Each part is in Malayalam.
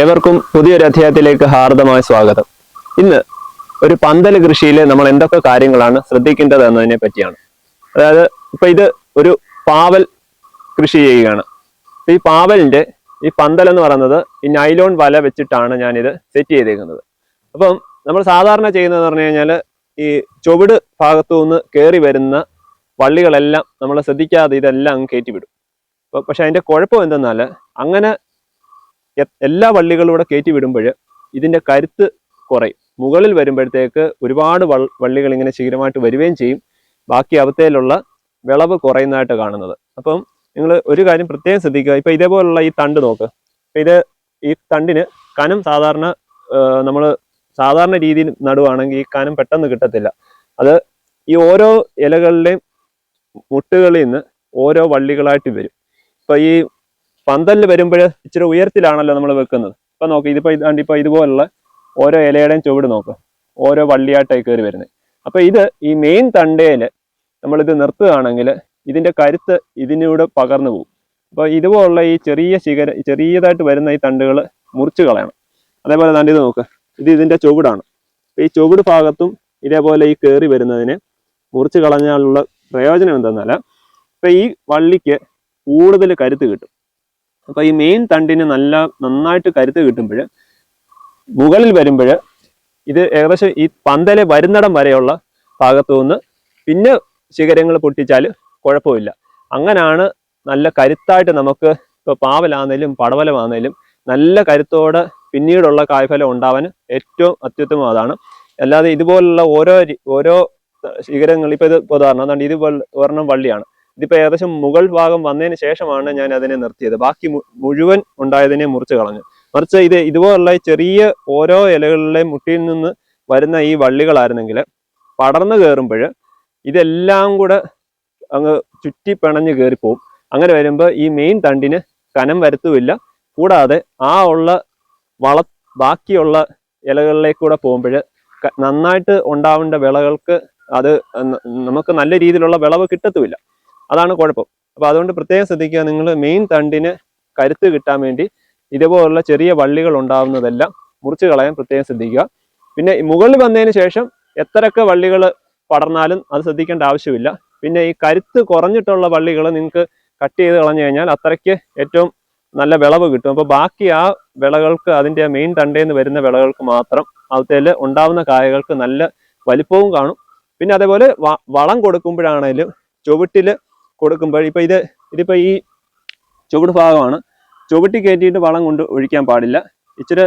ഏവർക്കും പുതിയൊരു അധ്യായത്തിലേക്ക് ഹാർദമായ സ്വാഗതം. ഇന്ന് ഒരു പന്തൽ കൃഷിയിൽ നമ്മൾ എന്തൊക്കെ കാര്യങ്ങളാണ് ശ്രദ്ധിക്കേണ്ടത് എന്നതിനെ പറ്റിയാണ്. അതായത് ഇപ്പൊ ഇത് ഒരു പാവൽ കൃഷി ചെയ്യുകയാണ്. ഈ പാവലിന്റെ ഈ പന്തൽ എന്ന് പറയുന്നത് ഈ നൈലോൺ വല വെച്ചിട്ടാണ് ഞാനിത് സെറ്റ് ചെയ്തേക്കുന്നത്. അപ്പം നമ്മൾ സാധാരണ ചെയ്യുന്നതെന്ന് പറഞ്ഞു കഴിഞ്ഞാൽ ഈ ചുവട് ഭാഗത്തു നിന്ന് കയറി വരുന്ന വള്ളികളെല്ലാം നമ്മൾ ശ്രദ്ധിക്കാതെ ഇതെല്ലാം അങ്ങ് കയറ്റിവിടും പക്ഷെ അതിന്റെ കുഴപ്പം എന്തെന്നാൽ അങ്ങനെ എല്ലാ വള്ളികളും കൂടെ കയറ്റി വിടുമ്പോൾ ഇതിന്റെ കരുത്ത് കുറയും. മുകളിൽ വരുമ്പോഴത്തേക്ക് ഒരുപാട് വള്ളികൾ ഇങ്ങനെ ശീലമായിട്ട് വരികയും ചെയ്യും. ബാക്കി അവത്തേലുള്ള വിളവ് കുറയുന്നതായിട്ട് കാണുന്നത്. അപ്പം നിങ്ങൾ ഒരു കാര്യം പ്രത്യേകം ശ്രദ്ധിക്കുക. ഇപ്പം ഇതേപോലുള്ള ഈ തണ്ട് നോക്ക്. ഇത് ഈ തണ്ടിന് കനം സാധാരണ നമ്മൾ സാധാരണ രീതിയിൽ നടുവാണെങ്കിൽ ഈ കനം പെട്ടെന്ന് കിട്ടത്തില്ല. അത് ഈ ഓരോ ഇലകളുടെയും മുട്ടുകളിൽ നിന്ന് ഓരോ വള്ളികളായിട്ട് വരും. ഇപ്പം ഈ പന്തലിൽ വരുമ്പോൾ ഇച്ചിരി ഉയരത്തിലാണല്ലോ നമ്മൾ വെക്കുന്നത്. ഇപ്പൊ നോക്ക് ഇതിപ്പോ ഇതാണ്ട് ഇപ്പൊ ഇതുപോലുള്ള ഓരോ ഇലയുടെയും ചുവട് നോക്കുക ഓരോ വള്ളിയായിട്ടായി കയറി വരുന്നത്. അപ്പൊ ഇത് ഈ മെയിൻ തണ്ടയിൽ നമ്മളിത് നിർത്തുകയാണെങ്കിൽ ഇതിന്റെ കരുത്ത് ഇതിനൂടെ പകർന്നു പോകും. അപ്പൊ ഇതുപോലുള്ള ഈ ചെറിയ ശിഖര ചെറിയതായിട്ട് വരുന്ന ഈ തണ്ടുകൾ മുറിച്ച് കളയണം. അതേപോലെ തന്നെ ഇത് നോക്ക് ഇത് ഇതിന്റെ ചുവടാണ്. ഈ ചുവട് ഭാഗത്തും ഇതേപോലെ ഈ കയറി വരുന്നതിനെ മുറിച്ച് കളഞ്ഞാലുള്ള പ്രയോജനം എന്തെന്നാൽ ഇപ്പൊ ഈ വള്ളിക്ക് കൂടുതൽ കരുത്ത് കിട്ടും. അപ്പൊ ഈ മെയിൻ തണ്ടിന് നല്ല നന്നായിട്ട് കരുത്ത് കിട്ടുമ്പോൾ മുകളിൽ വരുമ്പോൾ ഇത് ഏകദേശം ഈ പന്തലെ വരുന്നിടം വരെയുള്ള ഭാഗത്തു നിന്ന് പിന്നെ ശിഖരങ്ങൾ പൊട്ടിച്ചാൽ കുഴപ്പമില്ല. അങ്ങനെയാണ് നല്ല കരുത്തായിട്ട് നമുക്ക് ഇപ്പോൾ പാവലാന്നേലും പടവലമാന്നേലും നല്ല കരുത്തോടെ പിന്നീടുള്ള കായ്ഫലം ഉണ്ടാവാൻ ഏറ്റവും അത്യുത്തമം അതാണ്. അല്ലാതെ ഇതുപോലുള്ള ഓരോ ഓരോ ശിഖരങ്ങൾ ഇപ്പൊ ഇത് ഉദാഹരണം അതാണ് ഇതുപോലെ ഒരെണ്ണം വള്ളിയാണ്. ഇതിപ്പോ ഏകദേശം മുകൾ ഭാഗം വന്നതിന് ശേഷമാണ് ഞാൻ അതിനെ നിർത്തിയത്. ബാക്കി മുഴുവൻ ഉണ്ടായതിനെ മുറിച്ച് കളഞ്ഞു. മറിച്ച് ഇത് ഇതുപോലുള്ള ചെറിയ ഓരോ ഇലകളിലെ മുട്ടിയിൽ നിന്ന് വരുന്ന ഈ വള്ളികളായിരുന്നെങ്കിൽ പടർന്നു കയറുമ്പോൾ ഇതെല്ലാം കൂടെ അങ്ങ് ചുറ്റി പിണഞ്ഞ് കയറിപ്പോവും അങ്ങനെ വരുമ്പോൾ ഈ മെയിൻ തണ്ടിന് കനം വരുത്തുമില്ല കൂടാതെ ആ ഉള്ള വള ബാക്കിയുള്ള ഇലകളിലേക്ക് കൂടെ പോകുമ്പോൾ നന്നായിട്ട് ഉണ്ടാവേണ്ട വിളകൾക്ക് അത് നമുക്ക് നല്ല രീതിയിലുള്ള വിളവ് കിട്ടത്തുമില്ല അതാണ് കുഴപ്പം. അപ്പോൾ അതുകൊണ്ട് പ്രത്യേകം ശ്രദ്ധിക്കുക നിങ്ങൾ മെയിൻ തണ്ടിന് കരുത്ത് കിട്ടാൻ വേണ്ടി ഇതുപോലുള്ള ചെറിയ വള്ളികൾ ഉണ്ടാവുന്നതെല്ലാം മുറിച്ച് കളയാൻ പ്രത്യേകം ശ്രദ്ധിക്കുക. പിന്നെ മുകളിൽ വന്നതിന് ശേഷം എത്രയൊക്കെ വള്ളികൾ പടർന്നാലും അത് ശ്രദ്ധിക്കേണ്ട ആവശ്യമില്ല. പിന്നെ ഈ കരുത്ത് കുറഞ്ഞിട്ടുള്ള വള്ളികൾ നിങ്ങൾക്ക് കട്ട് ചെയ്ത് കളഞ്ഞു കഴിഞ്ഞാൽ അത്രയ്ക്ക് ഏറ്റവും നല്ല വിളവ് കിട്ടും. അപ്പോൾ ബാക്കി ആ വിളകൾക്ക് അതിന്റെ മെയിൻ തണ്ടയിൽ നിന്ന് വരുന്ന വിളകൾക്ക് മാത്രം അതിൽ ഉണ്ടാവുന്ന കായകൾക്ക് നല്ല വലിപ്പവും കാണും. പിന്നെ അതേപോലെ വളം കൊടുക്കുമ്പോഴാണേലും ചുവട്ടിൽ കൊടുക്കുമ്പോൾ ഇപ്പം ഇത് ഇതിപ്പോൾ ഈ ചുവട് ഭാഗമാണ്. ചുവട്ടി കയറ്റിയിട്ട് വളം കൊണ്ട് ഒഴിക്കാൻ പാടില്ല. ഇച്ചിരി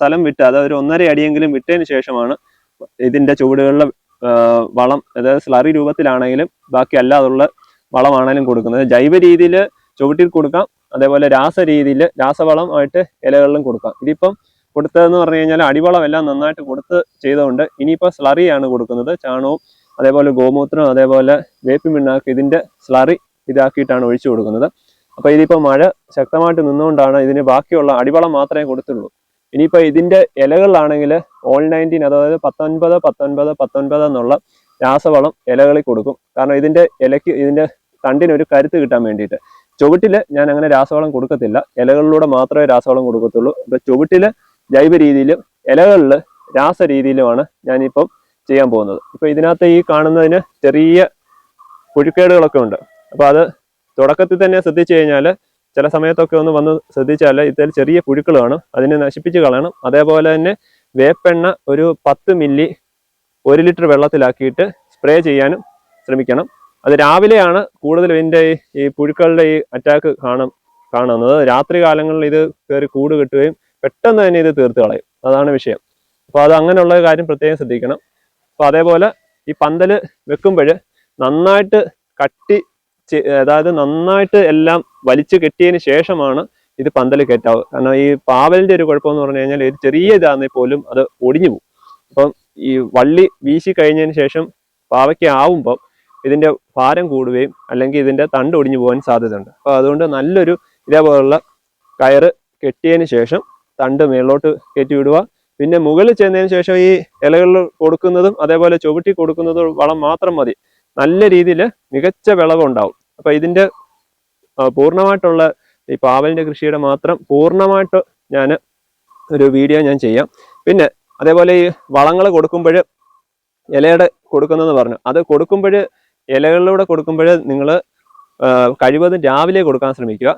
സ്ഥലം വിട്ട് അതായത് ഒരു ഒന്നര അടിയെങ്കിലും വിട്ടതിന് ശേഷമാണ് ഇതിന്റെ ചുവടുകളിലെ വളം അതായത് സ്ലറി രൂപത്തിലാണെങ്കിലും ബാക്കി അല്ലാതുള്ള വളമാണെങ്കിലും കൊടുക്കുന്നത്. ജൈവ രീതിയിൽ ചുവട്ടിൽ കൊടുക്കാം. അതേപോലെ രാസ രീതിയിൽ രാസവളം ആയിട്ട് ഇലകളിലും കൊടുക്കാം. ഇതിപ്പം കൊടുത്തതെന്ന് പറഞ്ഞു കഴിഞ്ഞാൽ അടിവളം എല്ലാം നന്നായിട്ട് കൊടുത്ത് ചെയ്തുകൊണ്ട് ഇനിയിപ്പോൾ സ്ലറിയാണ് കൊടുക്കുന്നത്. ചാണകവും അതേപോലെ ഗോമൂത്രം അതേപോലെ വേപ്പി മിണ്ണാക്ക് ഇതിന്റെ സ്ലറി ഇതാക്കിയിട്ടാണ് ഒഴിച്ചു കൊടുക്കുന്നത്. അപ്പോൾ ഇതിപ്പോ മഴ ശക്തമായിട്ട് നിന്നുകൊണ്ടാണ് ഇതിന് ബാക്കിയുള്ള അടിവളം മാത്രമേ കൊടുത്തുള്ളൂ. ഇനിയിപ്പോൾ ഇതിന്റെ ഇലകളിലാണെങ്കിൽ ഓൾ നയന്റീൻ അതായത് പത്തൊൻപത് പത്തൊൻപത് പത്തൊൻപത് എന്നുള്ള രാസവളം ഇലകളിൽ കൊടുക്കും. കാരണം ഇതിന്റെ ഇലയ്ക്ക് ഇതിന്റെ തണ്ടിന് ഒരു കരുത്ത് കിട്ടാൻ വേണ്ടിയിട്ട്. ചുവട്ടിൽ ഞാൻ അങ്ങനെ രാസവളം കൊടുക്കത്തില്ല. ഇലകളിലൂടെ മാത്രമേ രാസവളം കൊടുക്കത്തുള്ളൂ. അപ്പോൾ ചുവട്ടിൽ ജൈവ രീതിയിലും ഇലകളിൽ രാസ രീതിയിലുമാണ് ഞാനിപ്പം ചെയ്യാൻ പോകുന്നത്. ഇപ്പൊ ഇതിനകത്ത് ഈ കാണുന്നതിന് ചെറിയ പുഴുക്കേടുകളൊക്കെ ഉണ്ട്. അപ്പൊ അത് തുടക്കത്തിൽ തന്നെ ശ്രദ്ധിച്ചു കഴിഞ്ഞാൽ ചില സമയത്തൊക്കെ ഒന്ന് വന്ന് ശ്രദ്ധിച്ചാൽ ഇതിൽ ചെറിയ പുഴുക്കൾ കാണും. അതിനെ നശിപ്പിച്ച് കളയണം. അതേപോലെ തന്നെ വേപ്പെണ്ണ ഒരു പത്ത് മില്ലി ഒരു ലിറ്റർ വെള്ളത്തിലാക്കിയിട്ട് സ്പ്രേ ചെയ്യാനും ശ്രമിക്കണം. അത് രാവിലെയാണ് കൂടുതലും ഇതിന്റെ ഈ- ഈ പുഴുക്കളുടെ ഈ അറ്റാക്ക് കാണും കാണുന്നത്. രാത്രി കാലങ്ങളിൽ ഇത് കയറി കൂട് കെട്ടുകയും പെട്ടെന്ന് തന്നെ ഇത് തീർത്ത് കളയും. അതാണ് വിഷയം. അപ്പോൾ അത് അങ്ങനെയുള്ള കാര്യം പ്രത്യേകം ശ്രദ്ധിക്കണം. അപ്പൊ അതേപോലെ ഈ പന്തൽ വെക്കുമ്പോൾ നന്നായിട്ട് കട്ടി അതായത് നന്നായിട്ട് എല്ലാം വലിച്ചു കെട്ടിയതിന് ശേഷമാണ് ഇത് പന്തൽ കയറ്റാവ് കാരണം ഈ പാവലിന്റെ ഒരു കുഴപ്പം എന്ന് പറഞ്ഞു കഴിഞ്ഞാൽ ഒരു ചെറിയ ഇതാണെങ്കിൽ പോലും അത് ഒടിഞ്ഞു പോകും. അപ്പം ഈ വള്ളി വീശി കഴിഞ്ഞതിന് ശേഷം പാവയ്ക്ക് ആവുമ്പം ഇതിന്റെ ഭാരം കൂടുകയും അല്ലെങ്കിൽ ഇതിന്റെ തണ്ട് ഒടിഞ്ഞു പോകാൻ സാധ്യതയുണ്ട്. അപ്പൊ അതുകൊണ്ട് നല്ലൊരു ഇതേപോലുള്ള കയറ് കെട്ടിയതിന് ശേഷം തണ്ട് മേളോട്ട് കയറ്റി വിടുക. പിന്നെ മുകളിൽ ചെന്നതിന് ശേഷം ഈ ഇലകളിൽ കൊടുക്കുന്നതും അതേപോലെ ചുവട്ടി കൊടുക്കുന്നതും വളം മാത്രം മതി. നല്ല രീതിയിൽ മികച്ച വിളവ് ഉണ്ടാവും. അപ്പൊ ഇതിന്റെ പൂർണമായിട്ടുള്ള ഈ പാവലിന്റെ കൃഷിയുടെ മാത്രം പൂർണമായിട്ട് ഞാൻ ഒരു വീഡിയോ ഞാൻ ചെയ്യാം. പിന്നെ അതേപോലെ ഈ വളങ്ങൾ കൊടുക്കുമ്പോൾ ഇലയുടെ കൊടുക്കുന്നതെന്ന് പറഞ്ഞു. അത് കൊടുക്കുമ്പോൾ ഇലകളിലൂടെ കൊടുക്കുമ്പോൾ നിങ്ങൾ കഴിവതും രാവിലെ കൊടുക്കാൻ ശ്രമിക്കുക.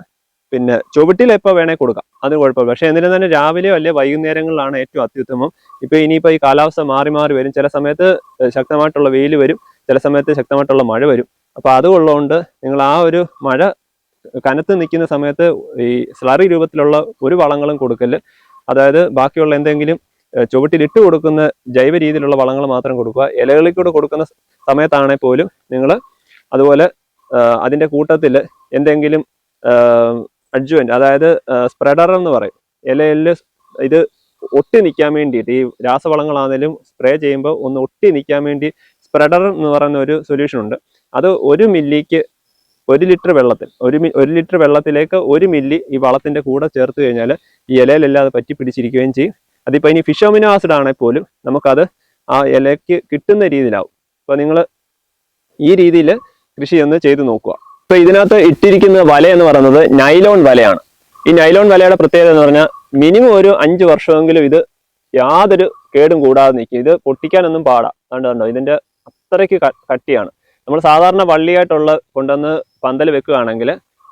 പിന്നെ ചുവട്ടിൽ എപ്പോൾ വേണേൽ കൊടുക്കാം. അത് കുഴപ്പമില്ല. പക്ഷേ എന്നിരുന്നാലും തന്നെ രാവിലെയോ അല്ലെ വൈകുന്നേരങ്ങളിലാണ് ഏറ്റവും അത്യുത്തമം. ഇപ്പോൾ ഇനിയിപ്പോൾ ഈ കാലാവസ്ഥ മാറി മാറി വരും. ചില സമയത്ത് ശക്തമായിട്ടുള്ള വെയിൽ വരും. ചില സമയത്ത് ശക്തമായിട്ടുള്ള മഴ വരും. അപ്പോൾ അതുകൊള്ളതുകൊണ്ട് നിങ്ങൾ ആ ഒരു മഴ കനത്ത് നിൽക്കുന്ന സമയത്ത് ഈ സ്ലറി രൂപത്തിലുള്ള ഒരു വളങ്ങളും കൊടുക്കൽ. അതായത് ബാക്കിയുള്ള എന്തെങ്കിലും ഇട്ട് കൊടുക്കുന്ന ജൈവ രീതിയിലുള്ള വളങ്ങൾ മാത്രം കൊടുക്കുക. ഇലകളിൽ കൂടെ കൊടുക്കുന്ന സമയത്താണെങ്കിൽ പോലും നിങ്ങൾ അതുപോലെ അതിന്റെ കൂട്ടത്തിൽ എന്തെങ്കിലും അഡ്ജുവന്റ് അതായത് സ്പ്രെഡർ എന്ന് പറയും. ഇലയിൽ ഇത് ഒട്ടി നിൽക്കാൻ വേണ്ടിയിട്ട് ഈ രാസവളങ്ങളാണെങ്കിലും സ്പ്രേ ചെയ്യുമ്പോൾ ഒന്ന് ഒട്ടി നിൽക്കാൻ വേണ്ടി സ്പ്രെഡർ എന്ന് പറയുന്ന ഒരു സൊല്യൂഷൻ ഉണ്ട്. അത് ഒരു മില്ലിക്ക് ഒരു ലിറ്റർ വെള്ളത്തിൽ ഒരു ഒരു ലിറ്റർ വെള്ളത്തിലേക്ക് ഒരു മില്ലി ഈ വളത്തിന്റെ കൂടെ ചേർത്ത് കഴിഞ്ഞാൽ ഈ ഇലയിലെല്ലാം അത് പറ്റി പിടിച്ചിരിക്കുകയും ചെയ്യും. അതിപ്പോൾ ഇനി ഫിഷോമിനോ ആസിഡ് ആണെങ്കിൽ പോലും നമുക്കത് ആ ഇലയ്ക്ക് കിട്ടുന്ന രീതിയിലാവും. അപ്പോൾ നിങ്ങൾ ഈ രീതിയിൽ കൃഷി ഒന്ന് ചെയ്തു നോക്കുക. ഇപ്പൊ ഇതിനകത്ത് ഇട്ടിരിക്കുന്ന വല എന്ന് പറയുന്നത് നൈലോൺ വലയാണ്. ഈ നൈലോൺ വലയുടെ പ്രത്യേകത എന്ന് പറഞ്ഞാൽ മിനിമം ഒരു അഞ്ച് വർഷമെങ്കിലും ഇത് യാതൊരു കേടും കൂടാതെ നിൽക്കും. ഇത് പൊട്ടിക്കാനൊന്നും പാടാ. കണ്ടോ കണ്ടോ? ഇതിന്റെ അത്രയ്ക്ക് കട്ടിയാണ്. നമ്മൾ സാധാരണ വള്ളിയായിട്ടുള്ള കൊണ്ടുവന്ന് പന്തൽ വെക്കുകയാണെങ്കിൽ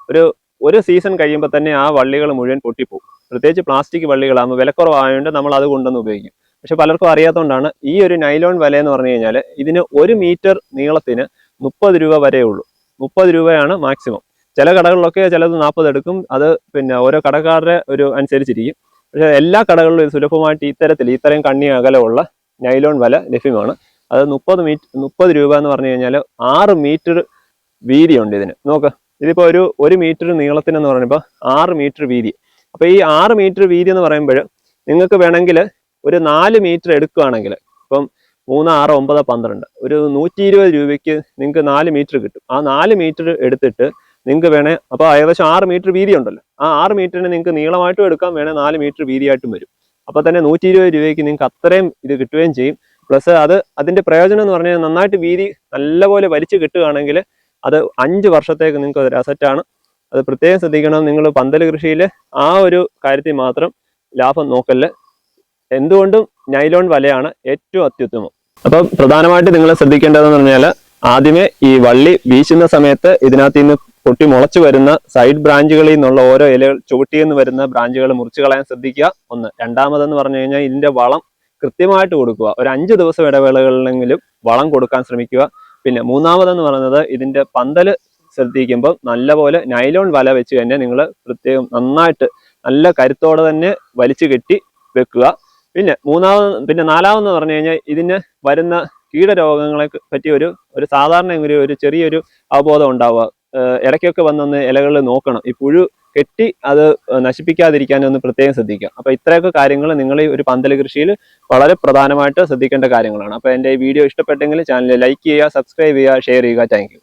ഒരു ഒരു സീസൺ കഴിയുമ്പോൾ തന്നെ ആ വള്ളികൾ മുഴുവൻ പൊട്ടിപ്പോകും പ്രത്യേകിച്ച് പ്ലാസ്റ്റിക് വള്ളികളാകുമ്പോൾ വിലക്കുറവായതുകൊണ്ട് നമ്മൾ അത് കൊണ്ടുവന്ന് ഉപയോഗിക്കും. പക്ഷെ പലർക്കും അറിയാത്തതുകൊണ്ടാണ് ഈ ഒരു നൈലോൺ വല എന്ന് പറഞ്ഞു കഴിഞ്ഞാൽ ഇതിന് ഒരു മീറ്റർ നീളത്തിന് മുപ്പത് രൂപ വരെ ഉള്ളൂ മുപ്പത് രൂപയാണ് മാക്സിമം ചില കടകളിലൊക്കെ ചിലത് നാൽപ്പത് എടുക്കും. അത് പിന്നെ ഓരോ കടക്കാരുടെ ഒരു അനുസരിച്ചിരിക്കും. പക്ഷെ എല്ലാ കടകളിലും സുലഭമായിട്ട് ഇത്തരത്തിൽ ഇത്രയും കണ്ണി അകലമുള്ള നൈലോൺ വല ലഭ്യമാണ്. അത് മുപ്പത് മീറ്റ് മുപ്പത് രൂപ എന്ന് പറഞ്ഞു കഴിഞ്ഞാൽ ആറ് മീറ്റർ വീതിയുണ്ട് ഇതിന്. നോക്ക് ഇതിപ്പോൾ ഒരു ഒരു മീറ്റർ നീളത്തിനെന്ന് പറയുമ്പോൾ ആറ് മീറ്റർ വീതി. അപ്പോൾ ഈ ആറ് മീറ്റർ വീതി എന്ന് പറയുമ്പോൾ നിങ്ങൾക്ക് വേണമെങ്കിൽ ഒരു നാല് മീറ്റർ എടുക്കുകയാണെങ്കിൽ ഇപ്പം മൂന്ന് ആറ് ഒമ്പത് പന്ത്രണ്ട്. ഒരു നൂറ്റി ഇരുപത് രൂപയ്ക്ക് നിങ്ങൾക്ക് നാല് മീറ്റർ കിട്ടും. ആ നാല് മീറ്റർ എടുത്തിട്ട് നിങ്ങൾക്ക് വേണേ അപ്പോൾ ഏകദേശം ആറ് മീറ്റർ വീതി ഉണ്ടല്ലോ. ആ ആറ് മീറ്ററിന് നിങ്ങൾക്ക് നീളമായിട്ടും എടുക്കാം വേണേൽ നാല് മീറ്റർ വീതിയായിട്ടും വരും. അപ്പോൾ തന്നെ നൂറ്റി ഇരുപത് രൂപയ്ക്ക് നിങ്ങൾക്ക് അത്രയും ഇത് കിട്ടുകയും ചെയ്യും. പ്ലസ് അത് അതിന്റെ പ്രയോജനം എന്ന് പറഞ്ഞാൽ നന്നായിട്ട് വീതി നല്ലപോലെ വലിച്ചു കിട്ടുകയാണെങ്കിൽ അത് അഞ്ച് വർഷത്തേക്ക് നിങ്ങൾക്ക് ഒരു അസറ്റാണ് അത് പ്രത്യേകം ശ്രദ്ധിക്കണം. നിങ്ങൾ പന്തൽ കൃഷിയിൽ ആ ഒരു കാര്യത്തിൽ മാത്രം ലാഭം നോക്കല്ല് എന്തുകൊണ്ടും നൈലോൺ വലയാണ് ഏറ്റവും അത്യുത്തമം. അപ്പം പ്രധാനമായിട്ട് നിങ്ങൾ ശ്രദ്ധിക്കേണ്ടതെന്ന് പറഞ്ഞാൽ ആദ്യമേ ഈ വള്ളി വീശുന്ന സമയത്ത് ഇതിനകത്ത് നിന്ന് പൊട്ടി മുളച്ചു വരുന്ന സൈഡ് ബ്രാഞ്ചുകളിൽ നിന്നുള്ള ഓരോ ഇലകൾ ചുവട്ടി നിന്ന് വരുന്ന ബ്രാഞ്ചുകൾ മുറിച്ചു കളയാൻ ശ്രദ്ധിക്കുക. ഒന്ന്. രണ്ടാമതെന്ന് പറഞ്ഞു കഴിഞ്ഞാൽ ഇതിന്റെ വളം കൃത്യമായിട്ട് കൊടുക്കുക. ഒരു അഞ്ച് ദിവസം ഇടവേളകളിലെങ്കിലും വളം കൊടുക്കാൻ ശ്രമിക്കുക. പിന്നെ മൂന്നാമതെന്ന് പറയുന്നത് ഇതിന്റെ പന്തൽ ശ്രദ്ധിക്കുമ്പോൾ നല്ലപോലെ നൈലോൺ വല വെച്ച് തന്നെ നിങ്ങൾ പ്രത്യേകം നന്നായിട്ട് നല്ല കരുത്തോടെ തന്നെ വലിച്ചു കെട്ടി വെക്കുക. പിന്നെ മൂന്നാമത് പിന്നെ നാലാമെന്ന് പറഞ്ഞു കഴിഞ്ഞാൽ ഇതിന് വരുന്ന കീടരോഗങ്ങളെ പറ്റി ഒരു ഒരു സാധാരണ ഒരു ഒരു ചെറിയൊരു അവബോധം ഉണ്ടാവുക. ഇടയ്ക്കൊക്കെ വന്നൊന്ന് ഇലകളിൽ നോക്കണം. ഈ പുഴു കെട്ടി അത് നശിപ്പിക്കാതിരിക്കാനൊന്ന് പ്രത്യേകം ശ്രദ്ധിക്കുക. അപ്പൊ ഇത്രയൊക്കെ കാര്യങ്ങൾ നിങ്ങൾ ഈ ഒരു പന്തല കൃഷിയിൽ വളരെ പ്രധാനമായിട്ട് ശ്രദ്ധിക്കേണ്ട കാര്യങ്ങളാണ്. അപ്പൊ എന്റെ ഈ വീഡിയോ ഇഷ്ടപ്പെട്ടെങ്കിൽ ചാനൽ ലൈക്ക് ചെയ്യുക സബ്സ്ക്രൈബ് ചെയ്യുക ഷെയർ ചെയ്യുക. താങ്ക്